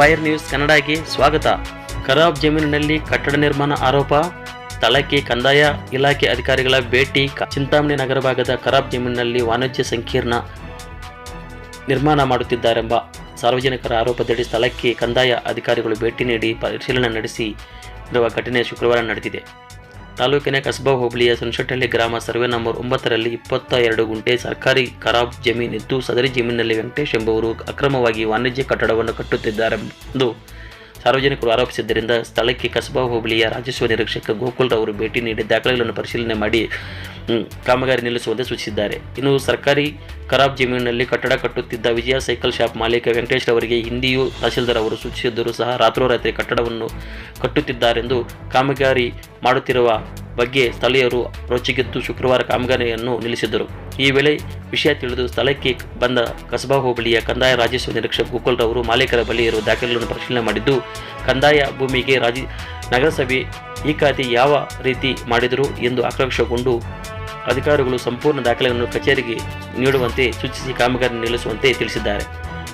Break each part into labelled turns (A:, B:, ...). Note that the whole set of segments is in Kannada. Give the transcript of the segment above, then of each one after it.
A: ಫೈರ್ ನ್ಯೂಸ್ ಕನ್ನಡಕ್ಕೆ ಸ್ವಾಗತ. ಖರಾಬ್ ಜಮೀನಿನಲ್ಲಿ ಕಟ್ಟಡ ನಿರ್ಮಾಣ ಆರೋಪ. ಸ್ಥಳಕ್ಕೆ ಕಂದಾಯ ಇಲಾಖೆ ಅಧಿಕಾರಿಗಳ ಭೇಟಿ. ಚಿಂತಾಮಣಿ ನಗರ ಭಾಗದ ಖರಾಬ್ ಜಮೀನಿನಲ್ಲಿ ವಾಣಿಜ್ಯ ಸಂಕೀರ್ಣ ನಿರ್ಮಾಣ ಮಾಡುತ್ತಿದ್ದಾರೆಂಬ ಸಾರ್ವಜನಿಕರ ಆರೋಪದಡಿ ಸ್ಥಳಕ್ಕೆ ಕಂದಾಯ ಅಧಿಕಾರಿಗಳು ಭೇಟಿ ನೀಡಿ ಪರಿಶೀಲನೆ ನಡೆಸಿ. ಇರುವ ಘಟನೆ ಶುಕ್ರವಾರ ನಡೆದಿದೆ. ತಾಲೂಕಿನ ಕಸಬಾ ಹೋಬಳಿಯ ಸುನಶೆಟ್ಟಹಳ್ಳಿ ಗ್ರಾಮ ಸರ್ವೆ ನಂಬರ್ ಒಂಬತ್ತರಲ್ಲಿ ಇಪ್ಪತ್ತ ಎರಡು ಗುಂಟೆ ಸರ್ಕಾರಿ ಖರಾಬ್ ಜಮೀನಿದ್ದು ಸದರಿ ಜಮೀನಿನಲ್ಲಿ ವೆಂಕಟೇಶ್ ಎಂಬುವರು ಅಕ್ರಮವಾಗಿ ವಾಣಿಜ್ಯ ಕಟ್ಟಡವನ್ನು ಕಟ್ಟುತ್ತಿದ್ದಾರೆಂದು ಸಾರ್ವಜನಿಕರು ಆರೋಪಿಸಿದ್ದರಿಂದ ಸ್ಥಳಕ್ಕೆ ಕಸಬಾ ಹೋಬಳಿಯ ರಾಜಸ್ವ ನಿರೀಕ್ಷಕ ಗೋಕುಲ್ ಅವರು ಭೇಟಿ ನೀಡಿ ದಾಖಲೆಗಳನ್ನು ಪರಿಶೀಲನೆ ಮಾಡಿ ಕಾಮಗಾರಿ ನಿಲ್ಲಿಸುವಂತೆ ಸೂಚಿಸಿದ್ದಾರೆ. ಇನ್ನು ಸರ್ಕಾರಿ ಖರಾಬ್ ಜಮೀನಿನಲ್ಲಿ ಕಟ್ಟಡ ಕಟ್ಟುತ್ತಿದ್ದ ವಿಜಯ ಸೈಕಲ್ ಶಾಪ್ ಮಾಲೀಕ ವೆಂಕಟೇಶ್ ಅವರಿಗೆ ಹಿಂದಿಯೂ ತಹಶೀಲ್ದಾರ್ ಅವರು ಸೂಚಿಸಿದ್ದರೂ ಸಹ ರಾತ್ರೋರಾತ್ರಿ ಕಟ್ಟಡವನ್ನು ಕಟ್ಟುತ್ತಿದ್ದಾರೆಂದು ಕಾಮಗಾರಿ ಮಾಡುತ್ತಿರುವ ಬಗ್ಗೆ ಸ್ಥಳೀಯರು ರೊಚ್ಚಿಗೆದ್ದು ಶುಕ್ರವಾರ ಕಾಮಗಾರಿಯನ್ನು ನಿಲ್ಲಿಸಿದ್ದರು. ಈ ವೇಳೆ ವಿಷಯ ತಿಳಿದು ಸ್ಥಳಕ್ಕೆ ಬಂದ ಕಸಬಾ ಹೋಬಳಿಯ ಕಂದಾಯ ರಾಜಸ್ವ ನಿರೀಕ್ಷಕ ಗೋಕುಲ್ ರವರು ಮಾಲೀಕರ ಬಳಿ ಇರುವ ದಾಖಲೆಗಳನ್ನು ಪರಿಶೀಲನೆ ಮಾಡಿದ್ದು, ಕಂದಾಯ ಭೂಮಿಗೆ ರಾಜ, ನಗರಸಭೆ ಈ ಖಾತೆ ಯಾವ ರೀತಿ ಮಾಡಿದರು ಎಂದು ಆಕ್ರೋಶಗೊಂಡು ಅಧಿಕಾರಿಗಳು ಸಂಪೂರ್ಣ ದಾಖಲೆಗಳನ್ನು ಕಚೇರಿಗೆ ನೀಡುವಂತೆ ಸೂಚಿಸಿ ಕಾಮಗಾರಿ ನಿಲ್ಲಿಸುವಂತೆ ತಿಳಿಸಿದ್ದಾರೆ.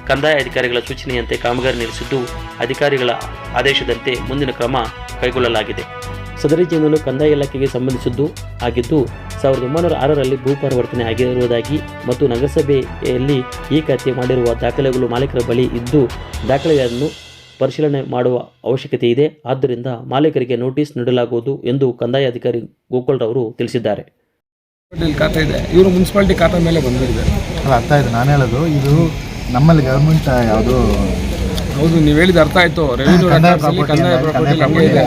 A: ಕಂದಾಯ ಅಧಿಕಾರಿಗಳ ಸೂಚನೆಯಂತೆ ಕಾಮಗಾರಿ ನಿಲ್ಲಿಸಿದ್ದು, ಅಧಿಕಾರಿಗಳ ಆದೇಶದಂತೆ ಮುಂದಿನ ಕ್ರಮ ಕೈಗೊಳ್ಳಲಾಗಿದೆ. ಸದರಿ ಜಮೀನು ಕಂದಾಯ ಇಲಾಖೆಗೆ ಸಂಬಂಧಿಸಿದ್ದು ಆಗಿದ್ದು ಸಾವಿರದ ಒಂಬೈನೂರ ಆರರಲ್ಲಿ ಭೂ ಪರಿವರ್ತನೆ ಆಗಿರುವುದಾಗಿ ಮತ್ತು ನಗರಸಭೆಯಲ್ಲಿ ಈ ಖಾತೆ ಮಾಡಿರುವ ದಾಖಲೆಗಳು ಮಾಲೀಕರ ಬಳಿ ಇದ್ದು ದಾಖಲೆಗಳನ್ನು ಪರಿಶೀಲನೆ ಮಾಡುವ ಅವಶ್ಯಕತೆ ಇದೆ. ಆದ್ದರಿಂದ ಮಾಲೀಕರಿಗೆ ನೋಟಿಸ್ ನೀಡಲಾಗುವುದು ಎಂದು ಕಂದಾಯ ಅಧಿಕಾರಿ ಗೋಕುಲ್ ರವರು ತಿಳಿಸಿದ್ದಾರೆ.
B: ಮುನ್ಸಿಪಾಲ್ಟಿ ಖಾತೆ ಇದೆ. ಇವರು ಮುನ್ಸಿಪಾಲ್ಟಿ ಖಾತೆ ಮೇಲೆ ಬಂದಿದ್ದಾರೆ.
C: ಅಲ್ಲ ಅರ್ಥ ಆಯ್ತು. ನಾನು ಹೇಳೋದು ಇದು ನಮ್ಮಲ್ಲಿ ಗೌರ್ಮೆಂಟ್ ಯಾವುದು
B: ಹೌದು ನೀವು ಹೇಳಿದ ಅರ್ಥ ಆಯ್ತು. ರೆವಿನ್ಯೂ
C: ಕಂದಾಯ ಪ್ರಾಪರ್ಟಿ
B: ಇದೆ.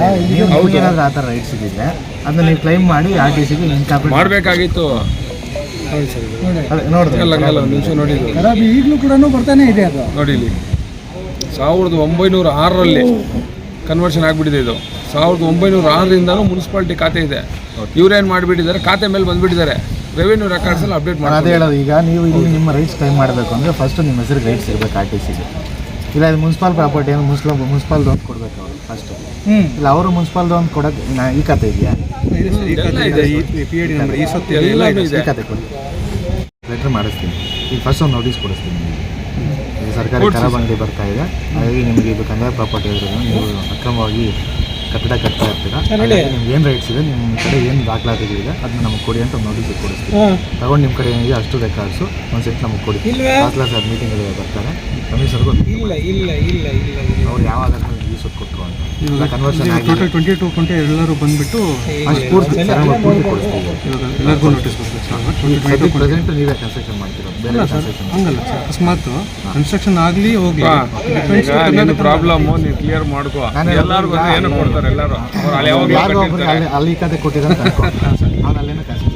C: ನಿಮ್ಗೆ ಏನಾದರೂ ಆ ಥರ ರೈಟ್ಸ್ ಇದ್ದಿದ್ರೆ ಅದನ್ನ ನೀವು ಕ್ಲೈಮ್ ಮಾಡಿ ಆರ್ ಟಿ ಸಿಗೆ ಇನ್ಕಾಪರೇಟ್
B: ಮಾಡಬೇಕಾಗಿತ್ತು.
C: ಅದೇ ನೋಡಿದ್ರೆ
B: ಹಂಗಲ್ಲ ಹಂಗಲ್ಲ ಒಂದು ನಿಮಿಷ ನೋಡಿದ್ದು
D: ಖರಾಬ್ ಈಗಲೂ ಕೂಡ ಬರ್ತಾನೆ ಇದೆ ಅದು.
B: ನೋಡಿ ಇಲ್ಲಿ ಸಾವಿರದ ಒಂಬೈನೂರ ಆರರಲ್ಲಿ ಕನ್ವರ್ಷನ್ ಆಗಿಬಿಟ್ಟಿದೆ ಇದು. ಸಾವಿರದ ಒಂಬೈನೂರ ಆರರಿಂದನೂ ಮುನ್ಸಿಪಾಲ್ಟಿ ಖಾತೆ ಇದೆ. ಇವ್ರೇನು ಮಾಡಿಬಿಟ್ಟಿದ್ದಾರೆ? ಖಾತೆ ಮೇಲೆ ಬಂದ್ಬಿಟ್ಟಿದ್ದಾರೆ. ರೆವಿನ್ಯೂ ರೆಕಾರ್ಡ್ಸಲ್ಲಿ ಅಪ್ಡೇಟ್
C: ಮಾಡಿ ಅದೇ ಹೇಳೋದು ಈಗ ನೀವು ಇಲ್ಲಿ ನಿಮ್ಮ ರೈಟ್ಸ್ ಕ್ಲೈಮ್ ಮಾಡಬೇಕು ಅಂದರೆ ಫಸ್ಟ್ ನಿಮ್ಮ ಹೆಸರಿಗೆ ರೈಟ್ಸ್ ಇರಬೇಕು ಆರ್ ಟಿ ಸಿಗೆ ಇಲ್ಲ ಇದು ಮುನ್ಸಿಪಾಲ್ ಪ್ರಾಪರ್ಟಿ ಅಂದ್ರೆ ಮುನ್ಸಿಪಲ್ ಮುನ್ಸಿಪಾಲ್ದು ಒಂದು ಕೊಡಬೇಕು ಅವರು ಫಸ್ಟ್
D: ಹ್ಮ್.
C: ಇಲ್ಲ ಅವರು ಮುನ್ಸಿಪಾಲ್ ಒಂದು ಕೊಡೋಕೆ ನಾ- ಈ ಕತೆ ಇದೆಯಾ? ಈ ಕತೆ ಕೊಡಿ. ಲೆಟ್ರ್ ಮಾಡಿಸ್ತೀನಿ. ಈಗ ಫಸ್ಟ್ ಒಂದು ನೋಟಿಸ್ ಕೊಡಿಸ್ತೀನಿ ಸರ್ಕಾರಿ ಕರಬಂಡಿ ಬರ್ತಾ ಇದೆ. ಹಾಗಾಗಿ ನಿಮಗೆ ಇದು ಕಂದಾಯ ಪ್ರಾಪರ್ಟಿ ಇರೋದು ನೀವು ಅಕ್ರಮವಾಗಿ ಕಟ್ಟಡ ಕಟ್ತಾ ಇರ್ತೀರಾ? ನಿಮ್ಗೆ ಏನು ರೈಟ್ಸ್ ಇದೆ? ನಿಮ್ಮ ಕಡೆ ಏನು ಇದೆ? ಅದನ್ನ ನಮಗೆ ಕೊಡಿ ಅಂತ ನೋಟಿಸ್ ಕೊಡಿಸ್ತೀವಿ. ತಗೊಂಡು ನಿಮ್ಮ ಕಡೆ ಏನಿದೆ ಅಷ್ಟು ರೆಕಾರ್ಡ್ಸು ಒಂದು ಸೆಟ್ ನಮಗೆ ಕೊಡಿ. ದಾಖಲಾತಿ ಅದು ಮೀಟಿಂಗ್ ಬರ್ತಾರೆ. ಕಮಿಷನರ್ಗೂ
D: ಇಲ್ಲ ಇಲ್ಲ ಇಲ್ಲ ಇಲ್ಲ ಇಲ್ಲ.
C: ಅವ್ರು ಯಾವಾಗ ಆಧಾರ ಕೊಟ್ಟರು ಅಂತ. ಕನ್ವರ್ಷನ್ ಆಗಿದೆ.
E: ಟೋಟಲ್ ಟ್ವೆಂಟಿ ಟು ಗಂಟೆ ಎಲ್ಲರೂ ಬಂದ್ಬಿಟ್ಟು ಎಲ್ಲರಿಗೂ ನೋಟಿಸ್
C: ಪ್ರೆಸೆಂಟ್ ನೀವೇ ಕನ್ಸ್ಟ್ರಕ್ಷನ್ ಮಾಡ್ತಿರೋದು ಬೇರೆ ಕನ್ಸ್ಟ್ರಕ್ಷನ್
E: ಹಂಗಲ್ಲ ಸರ್ ಅಕಸ್ಮಾತ್ ಕನ್ಸ್ಟ್ರಕ್ಷನ್ ಆಗಲಿ ಹೋಗ್ಲಿ
B: ನಿನ್ನ ಪ್ರಾಬ್ಲಮ್ ನೀನು ಕ್ಲಿಯರ್ ಮಾಡ್ಕೋ. ಎಲ್ಲರಿಗೂ ಏನು ಕೊಡ್ತಾರೆ ಎಲ್ಲರೂ? ಅವ್ರು ಅಲ್ಲಿ
C: ಖಾತೆ ಕೊಟ್ಟಿದ್ದಾರೆ ಅಲ್ಲೇನೋ ಕನ್ಸ್ಟ್ರಕ್ಷನ್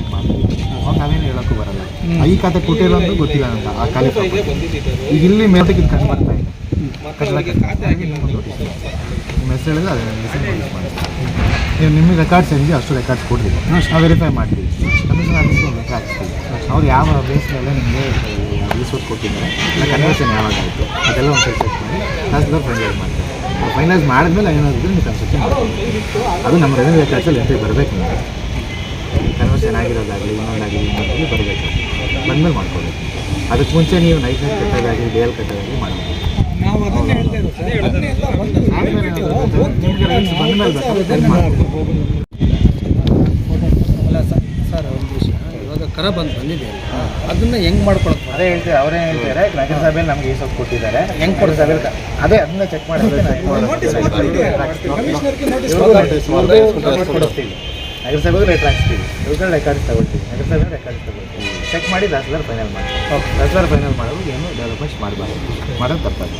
C: ನಾವೇನು ಹೇಳೋಕ್ಕೂ ಬರಲ್ಲ. ಈ ಖಾತೆ ಕೊಟ್ಟಿರೋದು ಗೊತ್ತಿಲ್ಲ ಅಂತ ಆ. ಈಗ ಇಲ್ಲಿ ಮೇಲೆ ಇದು ಕಂಡು ಬರ್ತಾ ಇದೆ. ನಿಮ್ಮ ಹೆಸರು ಹೇಳಿದ್ರೆ ಅದೇ ನೀವು ನಿಮಗೆ ರೆಕಾರ್ಡ್ಸ್ ಏನಿದೆ ಅಷ್ಟು ರೆಕಾರ್ಡ್ಸ್ ಕೊಡ್ತೀವಿ. ನಾವು ವೆರಿಫೈ ಮಾಡ್ತೀವಿ. ಕಮಿಷನ್ ಆಫೀಸ್ಗೆ ಒಂದು ಲೆಕ್ಕ ಹಾಕ್ಸ್ತೀವಿ ಅವ್ರು ಯಾವ ಬೇಸ್ ಮೇಲೆ ನಿಮಗೆ ರಿಸೋರ್ಟ್ ಕೊಟ್ಟಿದ್ದಾರೆ ಕನ್ವರ್ಷನ್ ಯಾವಾಗ ಆಯಿತು ಅದೆಲ್ಲ ಒಂದು ಚೆಕ್ ಮಾಡಿ ತಹಸೀಲ್ದಾರ್ ಫೈನಲೈಸ್ ಮಾಡ್ತಾರೆ ಫೈನಲೈಸ್ ಮಾಡಿದ್ಮೇಲೆ ಏನಾದರೂ ನೀವು ಕನ್ಸ್ಟ್ರಕ್ಷನ್ ಮಾಡ್ತೀವಿ ಅದು ನಮ್ಮ ರೆವೆನ್ಯೂ ರೆಕಾರ್ಡ್ಸಲ್ಲಿ ಎಂಟ್ರಿ ಬರಬೇಕು ನಿಮಗೆ. ಕನ್ವರ್ಷನ್ ಆಗಿರೋದಾಗಲಿ ಇನ್ನೊಂದಾಗಲಿ ಇನ್ನೊಂದಾಗಲಿ ಬರಬೇಕು. ಬಂದಮೇಲೆ ಮಾಡ್ಕೊಬೇಕು ಅದಕ್ಕೆ ಮುಂಚೆ ನೀವು ನೈಟ್ ನೈಟ್ ಕಟ್ಟೋದಾಗಲಿ ಡೇ ಎಲ್ ಕಟ್ಟೋದಾಗಲಿ ಮಾಡಬೇಕು
D: ಅಲ್ಲ ಸರ್ ಒಂದು ವಿಷಯ ಇವಾಗ ಖರಾಬ್ ಅಂತ ಬಂದಿದೆ ಅದನ್ನ ಹೆಂಗ್ ಮಾಡ್ಕೊಳಕ್
C: ಅದೇ ಹೇಳ್ತೀವಿ ಅವರೇ ಹೇಳ್ತಾರೆ ನಗರಸಭೆಯಲ್ಲಿ ನಮಗೆ ಈ ಸ್ವಲ್ಪ ಕೊಟ್ಟಿದ್ದಾರೆ ಹೆಂಗೆ ಕೊಡ್ತಾರೆ ಅದೇ ಅದನ್ನ ಚೆಕ್ ಮಾಡಿ ನಗರಸಭೆಗೂ ಲೆಟರ್ ಹಾಕ್ಸ್ತೀವಿ ಇವ್ರ ರೆಕಾರ್ಡ್ಸ್ ತಗೊಳ್ತೀವಿ ನಗರಸಭೆ ರೆಕಾರ್ಡ್ಸ್ ತಗೊಳ್ತೀವಿ ಚೆಕ್ ಮಾಡಿ ತಹಸೀಲ್ದಾರ್ ಫೈನಲ್ ಮಾಡಿ ತಹಸೀಲ್ದಾರ್ ಫೈನಲ್ ಮಾಡೋದು ಏನು ಡೆವಲಪ್ಮೆಂಟ್ ಮಾಡಬಾರ್ದು ಮಾಡೋದು ತಪ್ಪಾಗಿ